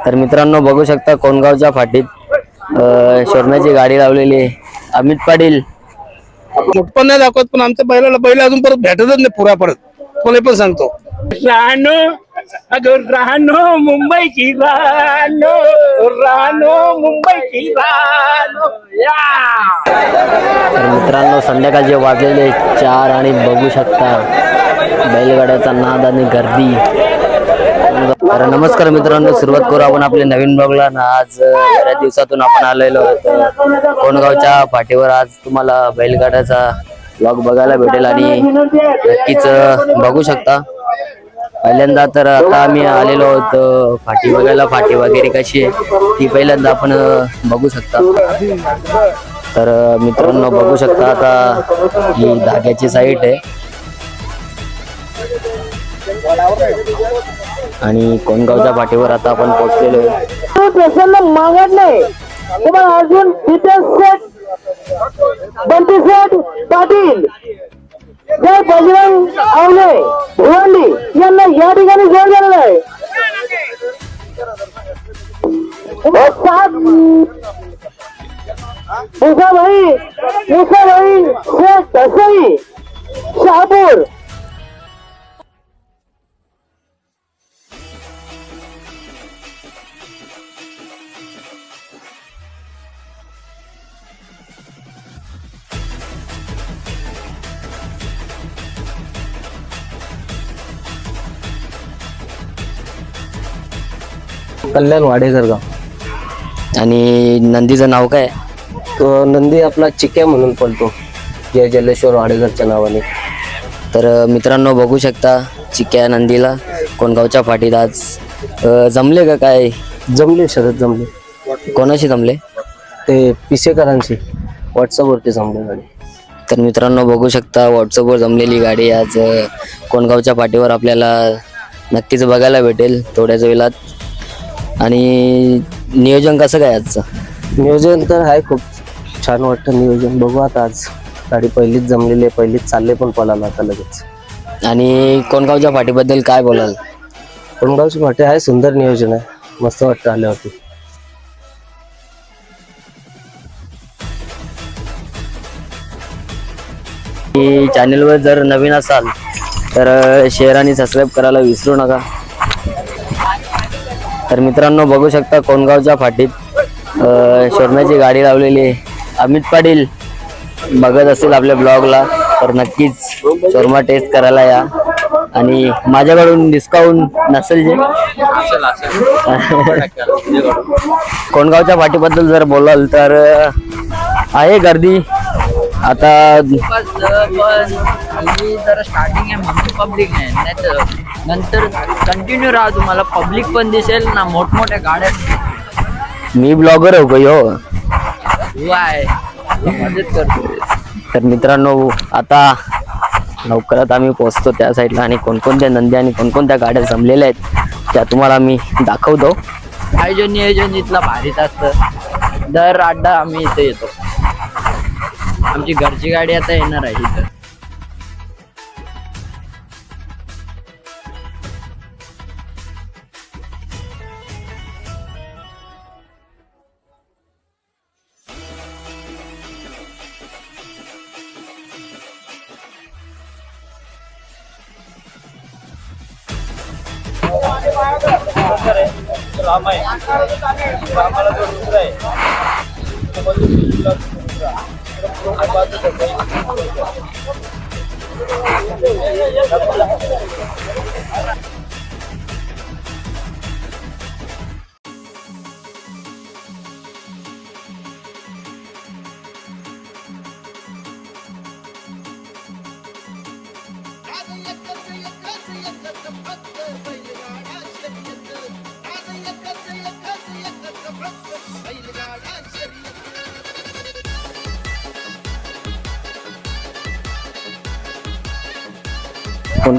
तर मित्रांनो बघू शकता कोणगावच्या फाटीत शोरण्याची गाडी लावलेली आहे. अमित पाटील. मोठ नाही दाखवत पण आमच्या बैलाला बैल अजून परत भेटतच नाही पुरा परत. कोणी पण सांगतो. रानो अगं रानो मुंबईची रानो रानो मुंबईची रानो. तर मित्रांनो संध्याकाळचे वाजलेले चार आणि बघू शकता बैलगाड्याचा नाद आणि गर्दी. तर नमस्कार मित्रांनो सुरुवात करू आपण आपल्या नवीन ब्लॉगला ना आज बऱ्याच दिवसातून आपण आलेलो कोणगावच्या पाठीवर आज तुम्हाला बैलगाड्याचा ब्लॉग बघायला भेटेल आणि नक्कीच बघू शकता. पहिल्यांदा तर आता आम्ही आलेलो आहोत फाटी बघायला. फाटी वगैरे कशी आहे ती पहिल्यांदा आपण बघू शकता. तर मित्रांनो बघू शकता आता ही धाग्याची साईट आहे. आणि कोणगावच्या पाठीवर आता आपण पोहोचलेलो आहे. मागडले तुम्हाला अजून पाटील. जय बजरंग आवले भिवंडी यांना या ठिकाणी जोड झालेला आहे हे सात मुसाभाई मुसाभाई शेख दसई शहापूर कल्याण वाडेकर गाव. आणि नंदीचं नाव काय? तो नंदी आपला चिक्या म्हणून पळतो जय जलेश्वर वाडेकरच्या नावाने. तर अं, मित्रांनो बघू शकता चिक्या नंदीला कोणगावच्या फाटीत आज. अं, जमले का काय? जमले शरद जमले. कोणाशी जमले? ते पिसेकरांची व्हॉट्सअपवरती जमले गाडी. तर मित्रांनो बघू शकता व्हॉट्सअपवर जमलेली गाडी आज अं, कोणगावच्या पाठीवर आपल्याला नक्कीच बघायला भेटेल थोड्याच वेळात. आणि नियोजन कसं काय आजचं? नियोजन तर आहे खूप छान वाटतं नियोजन. बघू आता आज. गाडी पहिलीच जमलेली आहे पहिलीच चालले पण पळाला आता लगेच. आणि कोणगावच्या फाटीबद्दल काय बोलाल? कोणगावची फाटे आहे सुंदर नियोजन आहे. मस्त वाटतं आल्यावरती. की चॅनलवर जर नवीन असाल तर शेअर आणि सबस्क्राईब करायला विसरू नका. तर मित्रांनो बघू शकता कोणगावच्या फाटीत शोरणाची गाडी लावलेली आहे. अमित पाटील बघत असेल आपल्या ब्लॉगला तर नक्कीच शोरमा टेस्ट करायला या. आणि माझ्याकडून डिस्काउंट नसेल जे. कोणगावच्या फाटीबद्दल जर बोलाल तर आहे गर्दी. आता हल्ली जरा स्टार्टिंग आहे म्हणून पब्लिक नाही नाहीतर नंतर कंटिन्यू राहा तुम्हाला पब्लिक पण दिसेल ना मोठमोठ्या गाड्या मी ब्लॉगर हो. गयो तू आहे मदत करतो तर मित्रांनो आता लवकरात आम्ही पोहोचतो त्या साईडला आणि कोणकोणत्या नंदी आणि कोणकोणत्या गाड्या जमलेल्या आहेत त्या तुम्हाला मी दाखवतो. आयोजन नियोजन इथला भारीच असतं. दर आड्डा आम्ही इथे येतो. आमची घरची गाडी आता येणार आहे इथं. 爷爷爷爷快来快来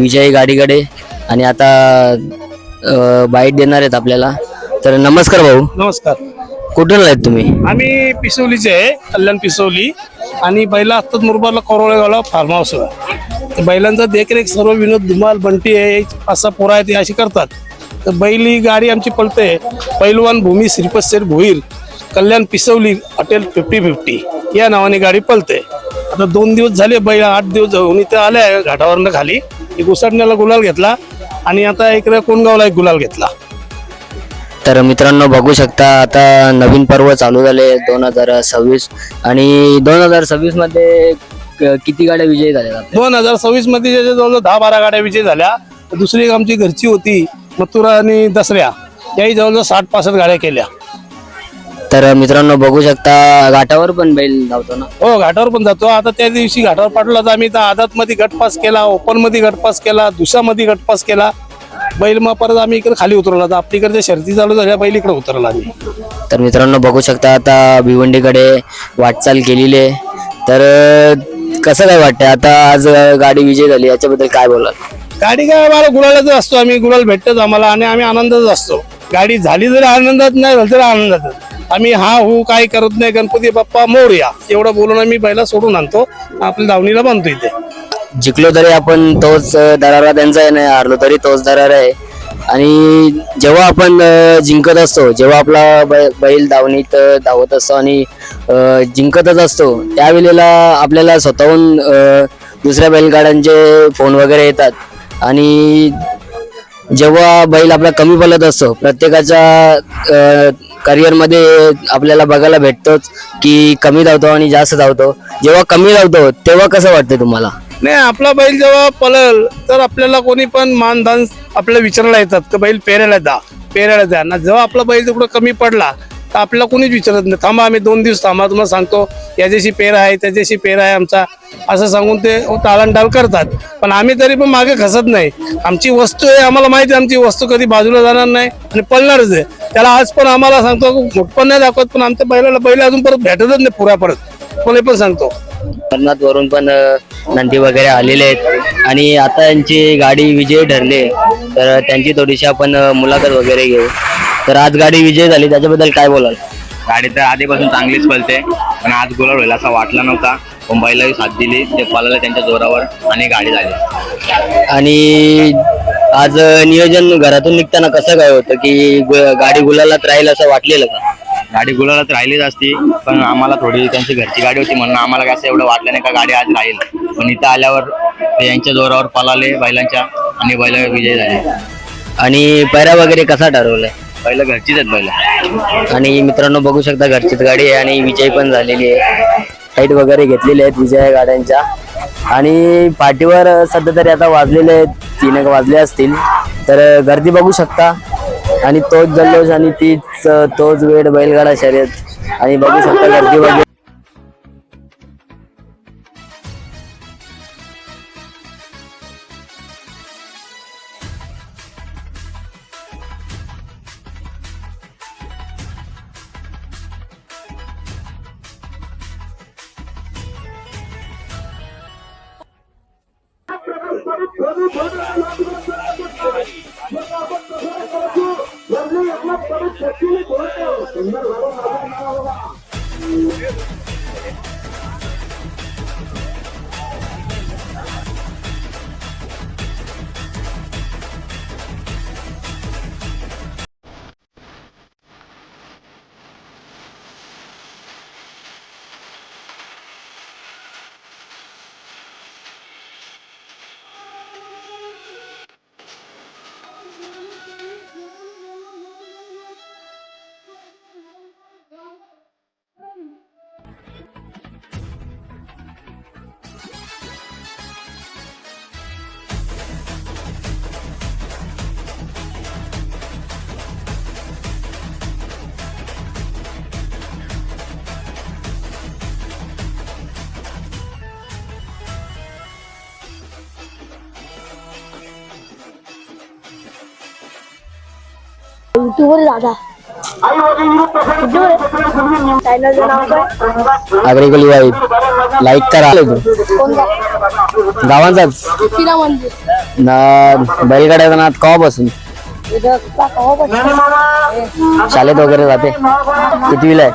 विजयी गाडीकडे आणि आता बाईट देणार आहेत आपल्याला. तर नमस्कार भाऊ. नमस्कार. कुठून आहेत तुम्ही? आम्ही पिसवलीचे आहे कल्याण पिसवली. आणि बैला आत्ताच मुरबाडला कोरोळेगावला फार्म हाऊस आहे बैलांचा देखरेख सर्व विनोद धुमाल बंटी आहे असा पोरा आहे ते अशी करतात. तर बैल ही गाडी आमची पळते. पैलवान भूमी Shripat Sheth Bhoir Kalyan Pisavali hotel fifty fifty या नावाने गाडी पळते. आता दोन दिवस झाले बैल आठ दिवस जाऊन इथं आले घाटावरनं खाली. एक उसाटण्याला गुलाल घेतला आणि आता इकडे कोणगावला एक गुलाल घेतला. तर मित्रांनो बघू शकता आता नवीन पर्व चालू झाले दोन हजार सव्वीस. आणि दोन हजार सव्वीसमध्ये क- किती गाड्या विजयी झाल्या? दोन हजार सव्वीसमध्ये ज्याच्या जवळजवळ दहा बारा गाड्या विजय झाल्या. तर दुसरी एक आमची घरची होती मथुरा आणि दसऱ्या. याही जवळजवळ साठ पासष्ट गाड्या केल्या. तर मित्रांनो बघू शकता घाटावर पण बैल धावतो ना? हो घाटावर पण जातो. आता त्या दिवशी घाटावर पाठवला तर आम्ही आदात मध्ये गटपास केला ओपनमध्ये गटपास केला दुसऱ्यामध्ये गटपास केला. बैल मग परत आम्ही इकडे खाली उतरवला. तर आपलीकडच्या शर्ती चालू झाल्या बैल इकडे उतरला आम्ही. तर मित्रांनो बघू शकता आता भिवंडीकडे वाटचाल केलेली आहे. तर कसं काय वाटतंय? आता आज गाडी विजय झाली याच्याबद्दल काय बोलाल? गाडी काय आम्हाला गुलालाच असतो आम्ही. गुलाल भेटतच आम्हाला आणि आम्ही आनंदात असतो. गाडी झाली जरी आनंदात नाही झाली तरी आनंदातच. आम्ही हा हो काय करत नाही गणपती बाप्पा मोरया. एवढं बोलून आम्ही बैला सोडून आणतो. आपल्या दावणीला बांधतो इथे. जिंकलो तरी आपण तोच दरारा त्यांचा आहे नाही हारलो तरी तोच दरारा आहे. आणि जेव्हा आपण जिंकत असतो जेव्हा आपला बै- बैल धावणीत धावत असतो आणि जिंकतच असतो त्यावेळेला आपल्याला स्वतःहून दुसऱ्या बैलगाड्यांचे फोन वगैरे येतात. आणि जेव्हा बैल आपला कमी पडत असतो प्रत्येकाच्या करिअरमध्ये आपल्याला बघायला भेटतोच की कमी धावतो आणि जास्त धावतो. जेव्हा कमी धावतो तेव्हा कसं वाटतं तुम्हाला? नाही आपला बैल जेव्हा पळल तर आपल्याला कोणी पण मानधन आपल्याला विचारायला येतात की बैल पेरायला जा पेरायला जा ना जेव्हा आपला बैल तिकडं कमी पडला तर आपल्याला कोणीच विचारत नाही. थांबा आम्ही दोन दिवस थांबा तुम्हाला सांगतो याच्याशी पेर आहे त्याच्याशी पेर आहे आमचा. असं सांगून ते टाळणटाळ करतात. पण आम्ही तरी पण मागे खसत नाही. आमची वस्तू आहे आम्हाला माहिती आहे आमची वस्तू कधी बाजूला जाणार नाही आणि पडणारच आहे. त्याला आज पण आम्हाला सांगतो मोठ पण नाही दाखवत पण आमच्या बैलाला बैल अजून परत भेटतच नाही पुऱ्या परत. कोणी पण सांगतो. अमरनाथ वरून पण नंदी वगैरे आलेले आहेत. आणि आता यांची गाडी विजय ठरले तर त्यांची थोडीशी आपण मुलाखत वगैरे घेऊ. तर आज गाडी विजय झाली त्याच्याबद्दल काय बोलाल? गाडी तर आधीपासून चांगलीच पळते पण आज गुलाल होईल असा वाटला नव्हता. मुंबईलाही साथ दिली ते पळालं त्यांच्या जोरावर आणि गाडी झाली. आणि आज नियोजन घरातून निघताना कसं काय होतं की गाडी गुलालात राहील असं वाटलेलं का? गाडी गुलालात राहिलीच असती पण आम्हाला थोडी त्यांची घरची गाडी होती म्हणून आम्हाला काय असं एवढं वाटलं नाही का गाडी आज राहील. पण इथं आल्यावर ते यांच्या जोरावर पळाले बैलांच्या आणि बैल विजय झाले. आणि पैरा वगैरे कसा ठरवलाय? पहिला घरचीच आहेत पहिला आणि मित्रांनो बघू शकता घरचीच गाडी आहे आणि विजय पण झालेली आहे. हाईट वगैरे घेतलेली आहेत विजय गाड्यांच्या. आणि पाठीवर सध्या तरी आता वाजलेले आहेत तीन वाजले असतील. तर गर्दी बघू शकता. आणि तोच जल्लोष आणि तीच तोच वेळ बैलगाडा शर्यत. आणि बघू शकता गर्दी वगैरे. Vamos! युट्यूबवर दादा अग्रिकली वाईफ लाईक करा गावांचाच. ना बैलगाड्याचा नाद कवापासून? शाळेत वगैरे जाते. कितवीला आहे?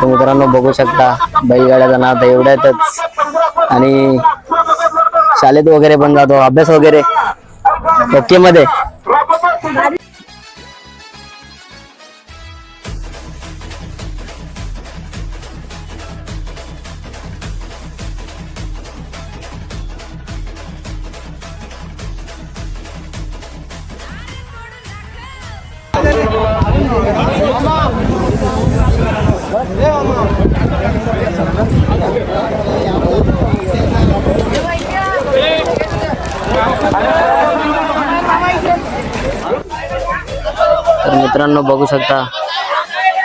तर मित्रांनो बघू शकता बैलगाड्याचा नाद एवढ्यातच आणि शाळेत वगैरे पण जातो अभ्यास वगैरे. ओके मध्ये? मित्रांनो बघू शकता.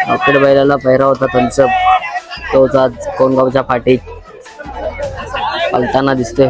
रॉकेट बैलाला पहिरा होता त्यांचं. तोच आज कोणगावच्या फाटी. पलताना दिसतोय.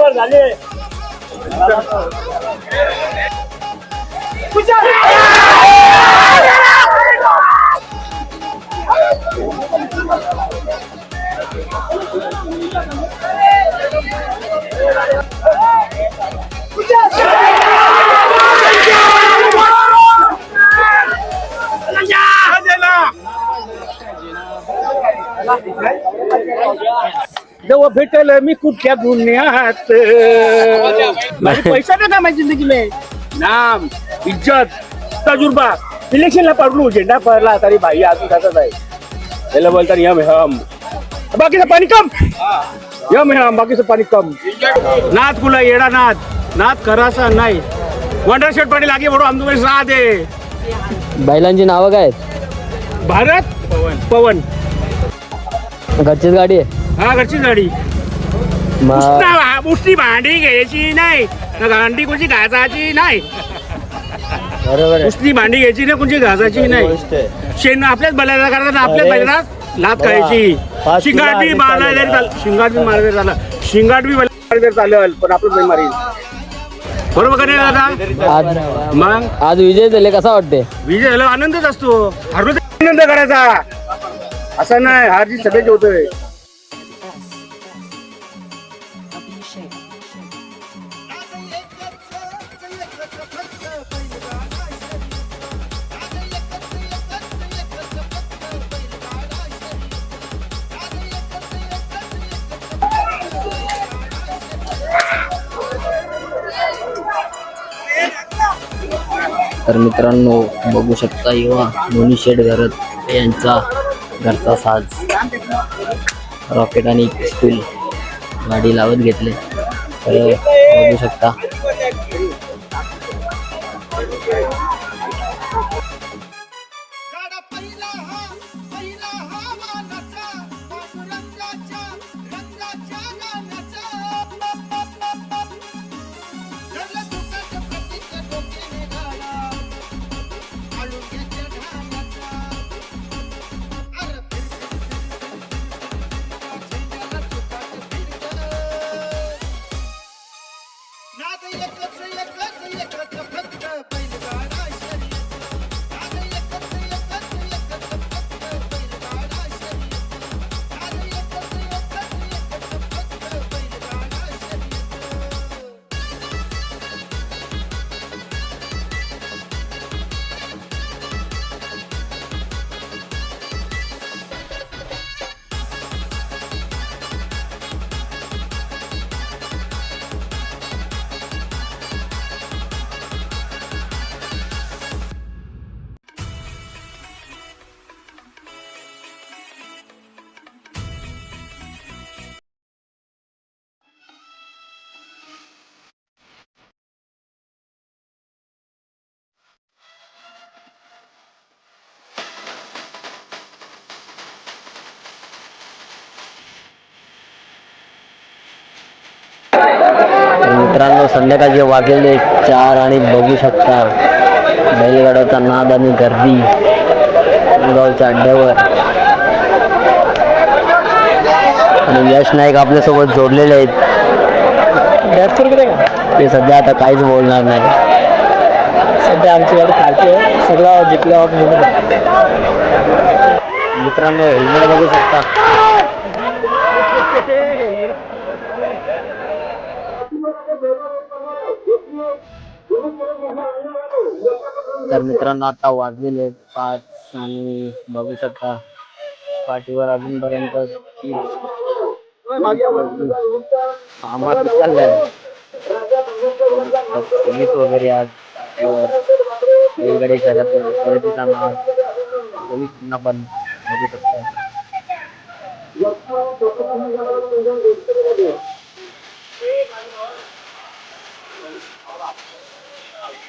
काय एक नंबर झाले जेव्हा भेटेल मी कुठल्या गुन्ह्यात? माझे पैसा नका माझी जिंदगी में. नाम इज्जत तजुर्बा. इलेक्शनला पडलो झेंडा पडला तरी भाई अजून जातच आहे. त्याला बोलतात यम हम. बाकीचं पाणी कम. यम हम बाकीचं पाणी कम. नाथ कुला येडा नाथ नाथ करासा नाही. वंडर शेट पाणी लागे म्हणून आमचं साथ आहे बैलांची नावं काय? भारत पवन पवन. घरचीच गाडी आहे. हा घरची गाडी मग मुष्टी भांडी घ्यायची नाही भांडी कोणची घासाची नाही. बरोबर आहे. मुष्टी भांडी घ्यायची नाही कोणची घासाची नाही. शेण आपल्याच बैलाला करतात आपल्याच बैलाला लात खायची. पाच शिंगाट बी किलो मारला आणि तरी चाल शिंगाट बी मारला तरी चालेल शिंगाट बी तरी चालेल पण आपलं बैल मारील बरोबर का नाही दादा? आज मग? आज विजय झाले कसा वाटते विजय झाला आनंदच असतो. हरलो तरी आनंद करायचा. असं नाही हारजी सगळ्याच होतोय. तर मित्रांनो बघू शकता युवा दोन्ही शेड घरत यांचा घरचा साज. रॉकेट आणि स्कूल गाडी लावत घेतले. तर बघू शकता. मित्रांनो संध्याकाळचे वाजलेले चार आणि बघू शकता. बैलगाड्याचा नाद आणि गर्दी गावच्या अड्ड्यावर. आणि यश नाईक आपल्यासोबत जोडलेले आहेत. ते सध्या आता काहीच बोलणार नाही. सध्या आमची गाडी खालची आहे. सगळं जिंकल्यावर मित्रांनो हेल्मेट बघू शकता. तर मित्रांनो आता वाजलेले पाच आणि बघू शकता पाठीवर अजूनपर्यंत आम्हाला चाललंय. पोलीस वगैरे आज वेगवेगळे शहरात खरेदीचा नाव पोलीस पण बघू शकता.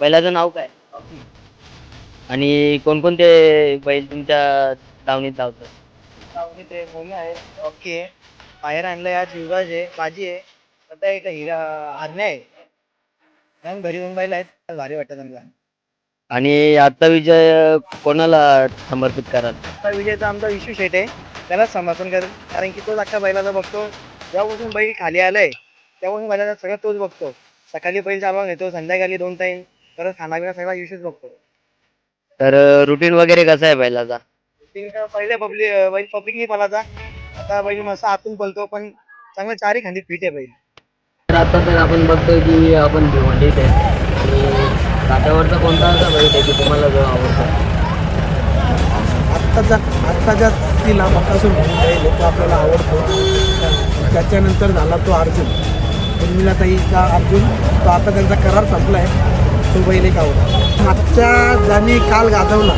बैलाचं नाव काय? आणि कोणकोणते बैल तुमच्या दावणीत धावतात? ते मोमी आहे ओके बाहेर आणलं आज युवराज आहे माझी आहे. आता एक हिरा हरणे आहे. मॅम घरी दोन बैल आहेत भारी वाटतं त्यांना. आणि आता विजय कोणाला समर्पित कराल? आता विजयचा आमचा विशू शेट आहे. त्यालाच समर्थन करेल. कारण की तोच अख्खा बैलाला बघतो. जेव्हापासून बैल खाली आलाय तेव्हापासून बैलाला सगळं तोच बघतो. सकाळी बैल जावा घेतो संध्याकाळी दोन टाइम परत खाना पिना सगळा विशूच बघतो. तर रुटीन वगैरे कसं आहे बैलाचा? तीन पहिले पब्लिक बैल पब्लिकली पळाचा आता बैल मस्त आतून पळतो पण चांगलं चारही खांदी फिट आहे बैल. आता तर आपण बघतोय की आपण भिवंडीत आहे. आणि काट्यावरचा कोणता असा बैल आहे की तुम्हाला जो आवडतो? आत्ताचा आत्ताच्या तिला बकासूर म्हणून आहे, तो आपल्याला आवडतो. त्याच्यानंतर झाला तो अर्जुन. उर्मिलाताईचा अर्जुन? तो आता त्यांचा करार संपलाय. तो बैल एक आवडतो. मागच्या ज्याने काल गाजवला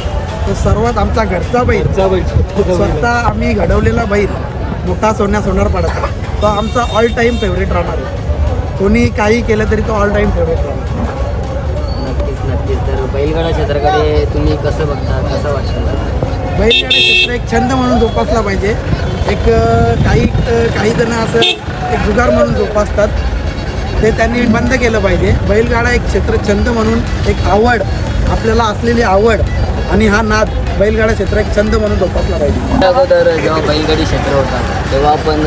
तो सर्वात आमचा घरचा बैल. स्वतः आम्ही घडवलेला बैल. मोठा सोन्या सोनार पडायचा तो आमचा ऑल टाईम फेवरेट राहणार. आहे कोणी काही केलं तरी तो ऑल टाईम फेवरेट राहणार नक्कीच नक्कीच. तर बैलगाडा क्षेत्राकडे तुम्ही कसं बघता? कसं वाटतं? बैलगाडी क्षेत्र एक छंद म्हणून जोपासला पाहिजे. एक काही काही जण असं एक जुगार म्हणून जोपासतात. ते त्यांनी बंद केलं पाहिजे. बैलगाडा एक क्षेत्र छंद म्हणून एक आवड आपल्याला असलेली आवड आणि हा नाद बैलगाडा क्षेत्र एक छंद म्हणून जोपासला पाहिजे. अगोदर जेव्हा बैलगाडी क्षेत्र होता तेव्हा आपण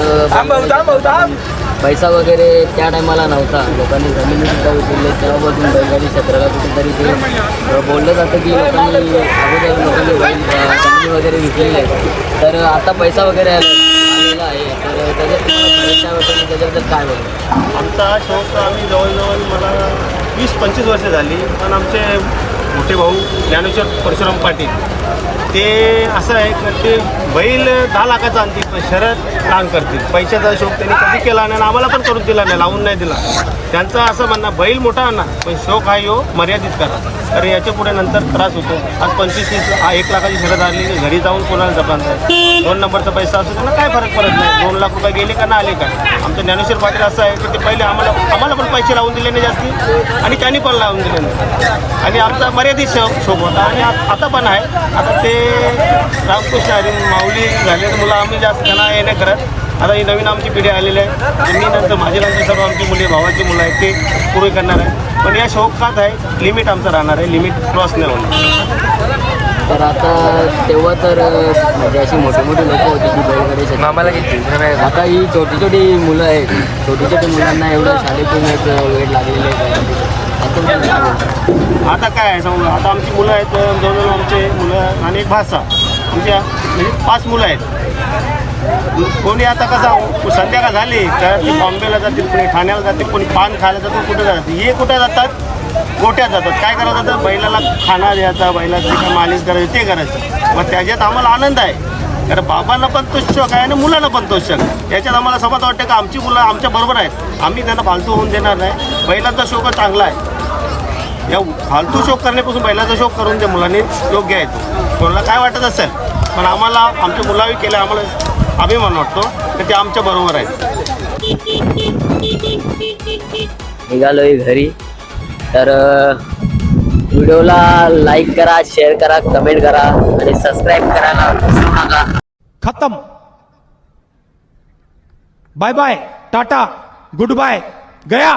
पैसा वगैरे त्या टायमाला नव्हता. लोकांनी जमिनीसुद्धा उचलले. तेव्हापासून बैलगाडी क्षेत्राला कुठेतरी ते बोललं जातं की लोकांनी अगोदर लोकांनी बैल जमिनी वगैरे विकलेले तर आता पैसा वगैरे आलेला आहे. तर त्याच्यात त्याच्याबद्दल काय बोलतो आमचा हा शौक आम्ही जवळजवळ मला वीस पंचवीस वर्ष झाली. पण आमचे मोठे भाऊ ज्ञानेश्वर परशुराम पाटील ते असं आहे की ते बैल दहा लाखाचा आणतील पण शरद काम करतील. पैशाचा शौक त्यांनी कधी केला नाही आणि आम्हाला पण करून दिला नाही लावून नाही दिला. त्यांचं असं म्हणणं बैल मोठा आणा पण शौक हा यो मर्यादित करा. तर याच्यापुढे नंतर त्रास होतो. आज पंचवीस तीस हा एक लाखाची शरद आली घरी जाऊन कोणाला जपान दोन नंबरचा पैसा असू त्यांना काय फरक पडत नाही. दोन लाख रुपये गेले का ना आले का? आमचं ज्ञानेश्वर पाटील असं आहे की ते पहिले आम्हाला आम्हाला पण पैसे लावून दिले नाही जास्ती आणि त्यांनी पण लावून दिले नाही. आणि आमचा मर्यादित शौक शौक होता. आणि आता पण आहे. आता ते रामकृष्ण हरी माऊली झाले मुलं आम्ही जास्त त्यांना हे नाही करत. आता ही नवीन आमची पिढी आलेली आहे. आणि मी नंतर माझी नंतर सर्व आमची मुले भावाची मुलं आहेत ते पूर्ण करणार आहे. पण या शौकात आहे लिमिट आमचं राहणार आहे. लिमिट क्रॉस नाही होणार. तर आता तेव्हा तर म्हणजे अशी मोठी मोठी लोक होती की बैलगाडी शर्यत. आता ही छोटी छोटी मुलं आहेत. छोटी छोटी मुलांना एवढं शाळेतून एक वेळ लागलेलं आहे. आता काय आहे? समजा आता आमची मुलं आहेत जवळजवळ आमचे मुलं आणि एक भाषा आमच्या म्हणजे पाच मुलं आहेत. कोणी आता कसं संध्याकाळ झाली तर ते बॉम्बेला जातील कोणी ठाण्याला जातील कोणी पान खायला जातील कुठे जातात? हे कुठे जातात? गोट्या जातात. काय करायचं जातं बैलाला खाना द्यायचा बैलाची काय मालिश करायची ते करायचं. मग त्याच्यात आम्हाला आनंद आहे. कारण बाबांना पण तो शोक आहे आणि मुलांना पण तो शोक याच्यात आम्हाला समज वाटतं का आमची मुलं आमच्या बरोबर आहेत. आम्ही त्यांना फालतू होऊन देणार नाही. बैलांचा शोक चांगला आहे. या फालतू शोक करण्यापासून बैलाचा शोक करून त्या मुलांनी योग्य आहे तो. कोणाला काय वाटत असेल पण आम्हाला आमच्या मुलावी केलं आम्हाला अभिमान वाटतो तर ते आमच्या बरोबर आहेत. निघालोय घरी तर व्हिडिओला लाईक करा शेअर करा कमेंट करा आणि सबस्क्राईब करायला विसरू नका. खत्म. Bye bye tata good bye गया.